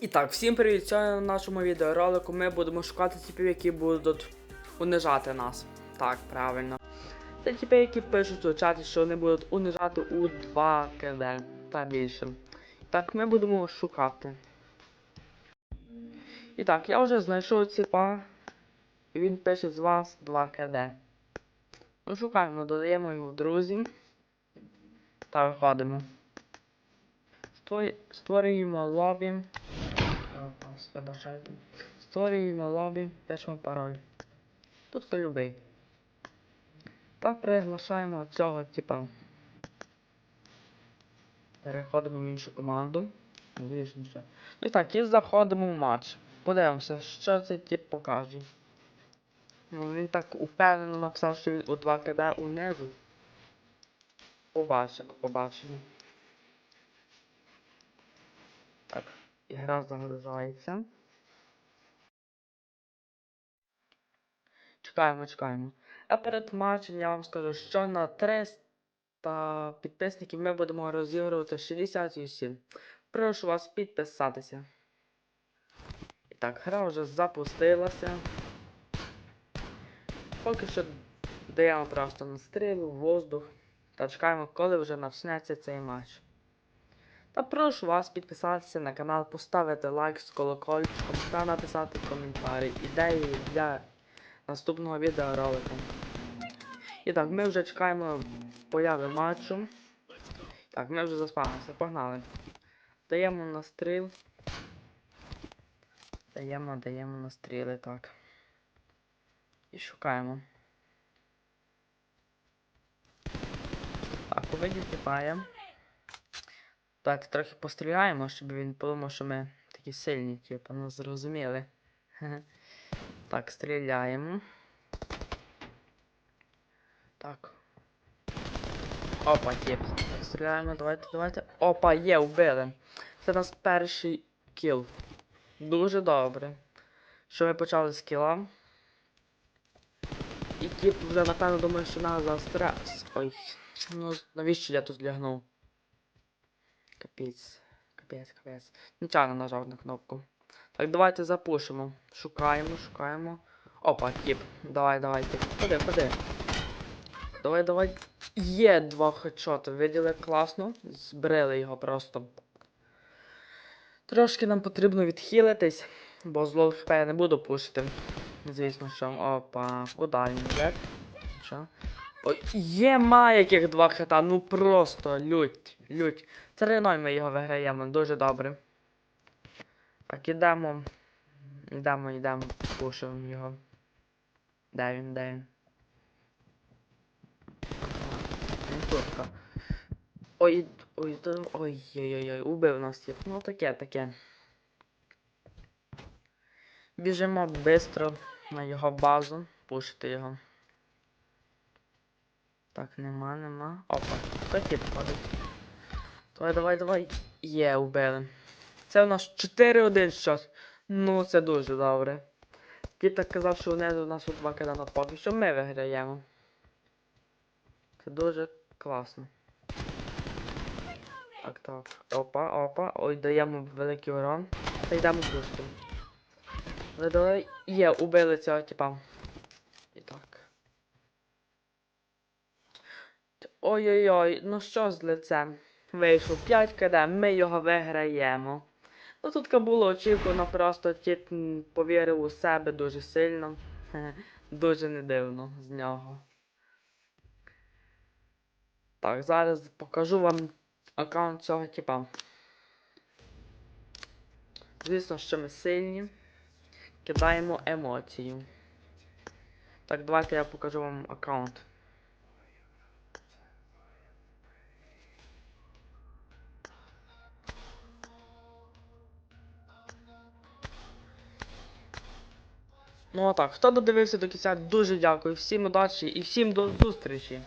І так, всім привіт! Сьогодні в нашому відеоролику ми будемо шукати типів, які будуть унижати нас. Так, правильно. Це типи, які пишуть у чаті, що вони будуть унижати у 2 КД та більше. Так, ми будемо шукати. І так, я вже знайшов. І він пише з вас 2 КД. Ну, шукаємо, додаємо його в друзі. Та виходимо. Створюємо лобі. Створюємо лобі, пишемо пароль. Тут любий. Та приглашаємо цього типа. Переходимо в іншу команду. Що. Ну і так, і заходимо в матч. Подивимося, що цей тип покаже. Ну, він так упевнено написав, що він у 2 КД унизу. Побачимо, побачимо. Ігра загружається. Чекаємо, чекаємо. А перед матчем я вам скажу, що на 300 підписників ми будемо розігрувати 60 UC. Прошу вас підписатися. І так, гра вже запустилася. Поки що даємо просто на стрілу, воздух. Та чекаємо, коли вже почнеться цей матч. Та прошу вас підписатися на канал, поставити лайк з колокольчиком та написати коментарі, ідеї для наступного відеоролика. І так, ми вже чекаємо появи матчу. Так, ми вже заспалися, погнали. Даємо на стріл. Даємо, даємо на стріли, так. І шукаємо. Так, повинні тіпаємо. Так, трохи постріляємо, щоб він подумав, що ми такі сильні, типу, ну зрозуміли. Так, стріляємо. Так. Опа, тип. Так, стріляємо, давайте, давайте. Опа, є, вбили. Це наш перший кіл. Дуже добре. Що ми почали з кіла. І тип вже напевно думає, що нас за стрес. Ой. Ну навіщо я тут лягнув? Капець. Капець, капець. Нічого не нажав на кнопку. Так, давайте запушимо. Шукаємо, шукаємо. Опа, тип. Давай, давай, тип. Ходи, ходи. Давай, давай. Є два хедшоти. Виділи класно. Збрили його просто. Трошки нам потрібно відхилитись, бо з лол хп я не буду пушити. Звісно, що. Опа, удальний дек. Що? Ой, є має яких два хита, ну просто лють, лють. 3-0 ми його виграємо, дуже добре. Так, ідемо. Йдемо, йдемо, пушимо його. Де він, де він? Він турка. Ой, ой, ой, ой, ой, ой, убив нас їх. Ну таке, таке. Біжимо швидко на його базу, пушити його. Так, нема, нема. Опа, хто тип? Давай, давай, давай. Є, убили. Це у нас 4-1 щось. Ну, це дуже добре. Ті так казав, що внизу у нас у два кида на поки що ми виграємо. Це дуже класно. Так, так. Опа, опа. Ой, даємо великий урон. Та йдемо. Але давай. Є, убили цього типа. І так. Ой-ой-ой, ну що з лицем? Вийшов 5 кд, ми його виграємо. Ну тут було очікувано, просто тіт повірив у себе дуже сильно. Дуже не дивно з нього. Так, зараз покажу вам аккаунт цього типа. Звісно, що ми сильні. Кидаємо емоцію. Так, давайте я покажу вам аккаунт. Ну а так, хто додивився до кінця, дуже дякую. Всім удачі і всім до зустрічі.